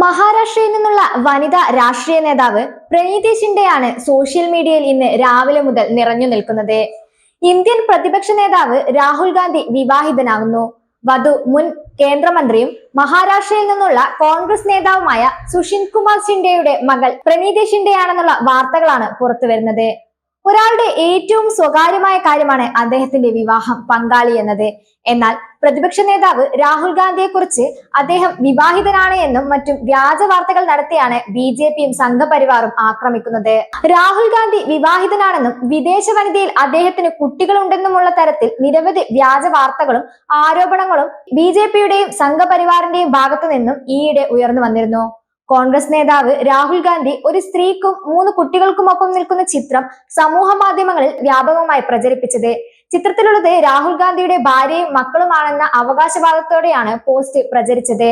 മഹാരാഷ്ട്രയിൽ നിന്നുള്ള വനിതാ രാഷ്ട്രീയ നേതാവ് പ്രണീതി ഷിൻഡെയാണ് സോഷ്യൽ മീഡിയയിൽ ഇന്ന് രാവിലെ മുതൽ നിറഞ്ഞു നിൽക്കുന്നത്. ഇന്ത്യൻ പ്രതിപക്ഷ നേതാവ് രാഹുൽ ഗാന്ധി വിവാഹിതനാകുന്നു. വധു മുൻ കേന്ദ്രമന്ത്രിയും മഹാരാഷ്ട്രയിൽ നിന്നുള്ള കോൺഗ്രസ് നേതാവുമായ സുഷിൻ കുമാർ ഷിൻഡെയുടെ മകൾ പ്രണീതി ഷിൻഡെയാണെന്നുള്ള വാർത്തകളാണ് പുറത്തുവരുന്നത്. ഒരാളുടെ ഏറ്റവും സ്വകാര്യമായ കാര്യമാണ് അദ്ദേഹത്തിന്റെ വിവാഹം പങ്കാളി എന്നത്. എന്നാൽ പ്രതിപക്ഷ നേതാവ് രാഹുൽ ഗാന്ധിയെ കുറിച്ച് അദ്ദേഹം വിവാഹിതനാണ് എന്നും മറ്റും വ്യാജ വാർത്തകൾ നടത്തിയാണ് ബി ജെ പിയും സംഘപരിവാറും ആക്രമിക്കുന്നത്. രാഹുൽ ഗാന്ധി വിവാഹിതനാണെന്നും വിദേശ വനിതയിൽ അദ്ദേഹത്തിന് കുട്ടികളുണ്ടെന്നുമുള്ള തരത്തിൽ നിരവധി വ്യാജ വാർത്തകളും ആരോപണങ്ങളും ബി ജെ പിയുടെയും സംഘപരിവാറിന്റെയും ഭാഗത്തു നിന്നും ഈയിടെ ഉയർന്നു വന്നിരുന്നു. കോൺഗ്രസ് നേതാവ് രാഹുൽ ഗാന്ധി ഒരു സ്ത്രീക്കും മൂന്ന് കുട്ടികൾക്കുമൊപ്പം നിൽക്കുന്ന ചിത്രം സമൂഹ മാധ്യമങ്ങളിൽ വ്യാപകമായി പ്രചരിപ്പിച്ചത്. ചിത്രത്തിലുള്ളത് രാഹുൽ ഗാന്ധിയുടെ ഭാര്യയും മക്കളുമാണെന്ന അവകാശവാദത്തോടെയാണ് പോസ്റ്റ് പ്രചരിച്ചത്.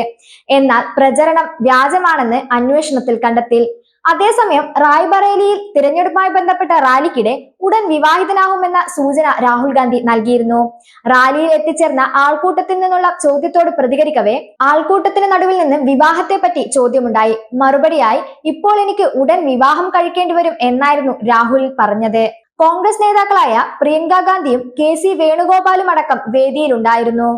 എന്നാൽ പ്രചരണം വ്യാജമാണെന്ന് അന്വേഷണത്തിൽ കണ്ടെത്തി. അതേസമയം റായ്ബറേലിയിൽ തിരഞ്ഞെടുപ്പുമായി ബന്ധപ്പെട്ട റാലിക്കിടെ ഉടൻ വിവാഹിതനാകുമെന്ന സൂചന രാഹുൽ ഗാന്ധി നൽകിയിരുന്നു. റാലിയിൽ എത്തിച്ചേർന്ന ആൾക്കൂട്ടത്തിൽ നിന്നുള്ള ചോദ്യത്തോട് പ്രതികരിക്കവേ ആൾക്കൂട്ടത്തിന് നടുവിൽ നിന്ന് വിവാഹത്തെ പറ്റി ചോദ്യമുണ്ടായി. മറുപടിയായി ഇപ്പോൾ എനിക്ക് ഉടൻ വിവാഹം കഴിക്കേണ്ടി വരും എന്നായിരുന്നു രാഹുൽ പറഞ്ഞത്. കോൺഗ്രസ് നേതാക്കളായ പ്രിയങ്ക ഗാന്ധിയും കെ സി വേണുഗോപാലും അടക്കം വേദിയിലുണ്ടായിരുന്നു.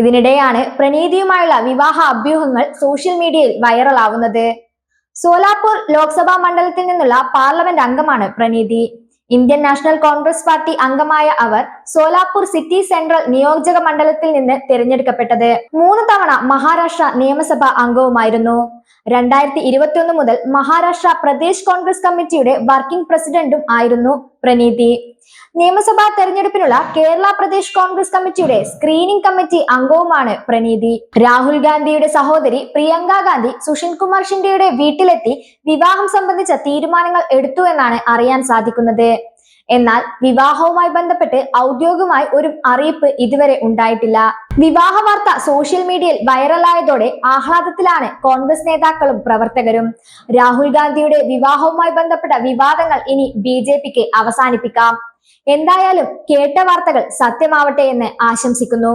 ഇതിനിടെയാണ് പ്രണീതിയുമായുള്ള വിവാഹ അഭ്യൂഹങ്ങൾ സോഷ്യൽ മീഡിയയിൽ വൈറലാവുന്നത്. സോലാപൂർ ലോക്സഭാ മണ്ഡലത്തിൽ നിന്നുള്ള പാർലമെന്റ് അംഗമാണ് Praniti Indian National Congress party അംഗമായ അവർ സോലാപൂർ സിറ്റി സെൻട്രൽ നിയോജക മണ്ഡലത്തിൽ നിന്ന് തിരഞ്ഞെടുക്കപ്പെട്ടത്. മൂന്ന് തവണ മഹാരാഷ്ട്ര നിയമസഭാ അംഗവുമായിരുന്നു. രണ്ടായിരത്തി ഇരുപത്തിയൊന്ന് മുതൽ മഹാരാഷ്ട്ര പ്രദേശ് കോൺഗ്രസ് കമ്മിറ്റിയുടെ വർക്കിംഗ് പ്രസിഡന്റും ആയിരുന്നു പ്രണീതി. നിയമസഭാ തെരഞ്ഞെടുപ്പിനുള്ള കേരള പ്രദേശ് കോൺഗ്രസ് കമ്മിറ്റിയുടെ സ്ക്രീനിംഗ് കമ്മിറ്റി അംഗവുമാണ് പ്രണീതി. രാഹുൽ ഗാന്ധിയുടെ സഹോദരി പ്രിയങ്ക ഗാന്ധി സുഷിൻ കുമാർ ഷിൻഡെയുടെ വീട്ടിലെത്തി വിവാഹം സംബന്ധിച്ച തീരുമാനങ്ങൾ എടുത്തു എന്നാണ് അറിയാൻ സാധിക്കുന്നത്. എന്നാൽ വിവാഹവുമായി ബന്ധപ്പെട്ട് ഔദ്യോഗികമായി ഒരു അറിയിപ്പ് ഇതുവരെ ഉണ്ടായിട്ടില്ല. വിവാഹ വാർത്ത സോഷ്യൽ മീഡിയയിൽ വൈറലായതോടെ ആഹ്ലാദത്തിലാണ് കോൺഗ്രസ് നേതാക്കളും പ്രവർത്തകരും. രാഹുൽ ഗാന്ധിയുടെ വിവാഹവുമായി ബന്ധപ്പെട്ട വിവാദങ്ങൾ ഇനി ബി അവസാനിപ്പിക്കാം. എന്തായാലും കേട്ട വാർത്തകൾ സത്യമാവട്ടെ എന്ന് ആശംസിക്കുന്നു.